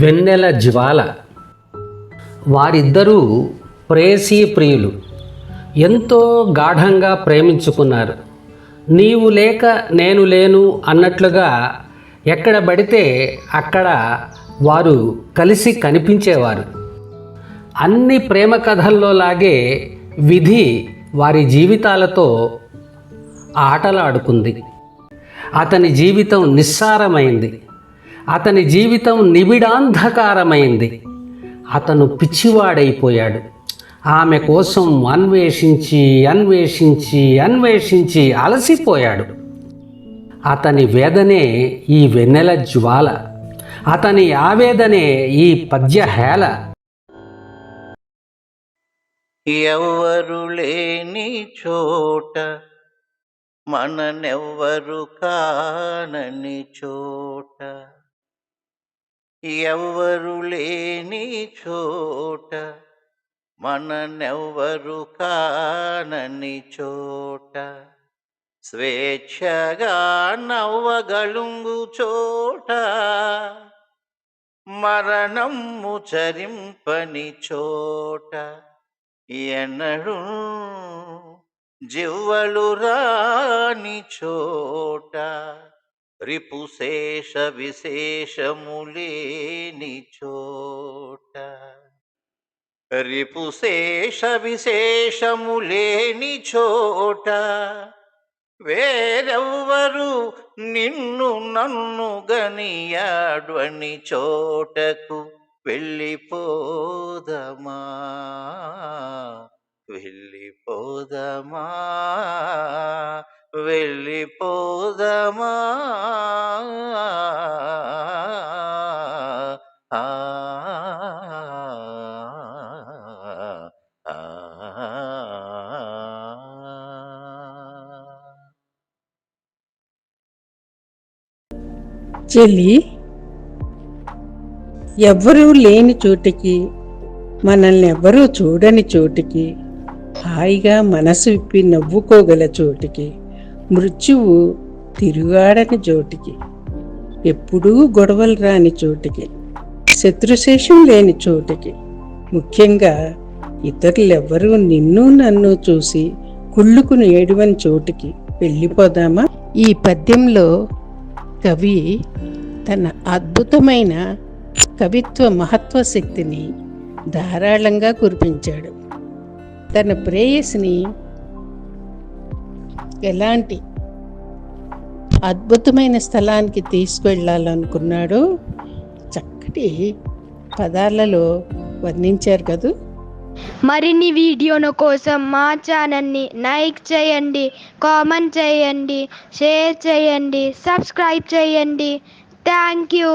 వెన్నెల జ్వాల. వారిద్దరూ ప్రేసీ ప్రియులు. ఎంతో గాఢంగా ప్రేమించుకున్నారు. నీవు లేక నేను లేను అన్నట్లుగా ఎక్కడ పడితే అక్కడ వారు కలిసి కనిపించేవారు. అన్ని ప్రేమ కథల్లో లాగే విధి వారి జీవితాలతో ఆటలాడుకుంది. అతని జీవితం నిస్సారమైంది. అతని జీవితం నిబిడాంధకారమైంది. అతను పిచ్చివాడైపోయాడు. ఆమె కోసం అన్వేషించి అన్వేషించి అన్వేషించి అలసిపోయాడు. అతని వేదనే ఈ వెన్నెల జ్వాల. అతని ఆవేదనే ఈ పద్యహేళ. ఎవ్వరు లేని చోట మననెవ్వరు కానని చోట ఎవ్వరు లేని చోట మననెవ్వరు కానని చోట స్వేచ్ఛగా నవ్వగలుంగు చోట మరణము చరింపని చోట ఎన్నడు జివ్వలు రాని చోట రిపుశేష విశేషములేని చోట. రిపుశేష విశేషములేని చోట వేరెవ్వరు నిన్ను నన్ను గనియాడ్వని చోటకు వెళ్ళిపోదమా? వెళ్ళిపోదమా? వెళ్ళిపోదమా చెల్లి ఎవ్వరూ లేని చోటికి మనల్ని ఎవ్వరూ చూడని చోటికి హాయిగా మనసు విప్పి నవ్వుకోగల చోటికి మృత్యువు తిరుగాడని చోటికి. ఎప్పుడూ గొడవలు రాని చోటికి. శత్రుశేషం లేని చోటికి. ముఖ్యంగా ఇతరులెవ్వరూ నిన్ను నన్ను చూసి కుళ్ళుకుని ఏడువని చోటికి వెళ్ళిపోదామా? ఈ పద్యంలో కవి తన అద్భుతమైన కవిత్వ మహత్వ శక్తిని ధారాళంగా కురిపించాడు. తన ప్రేయసిని ఎలాంటి అద్భుతమైన స్థలానికి తీసుకువెళ్ళాలనుకున్నాడో చక్కటి పదాలలో వర్ణించారు కదూ. మరిన్ని వీడియోల కోసం మా ఛానల్ని లైక్ చేయండి కామెంట్ చేయండి షేర్ చేయండి సబ్స్క్రైబ్ చేయండి. Thank you.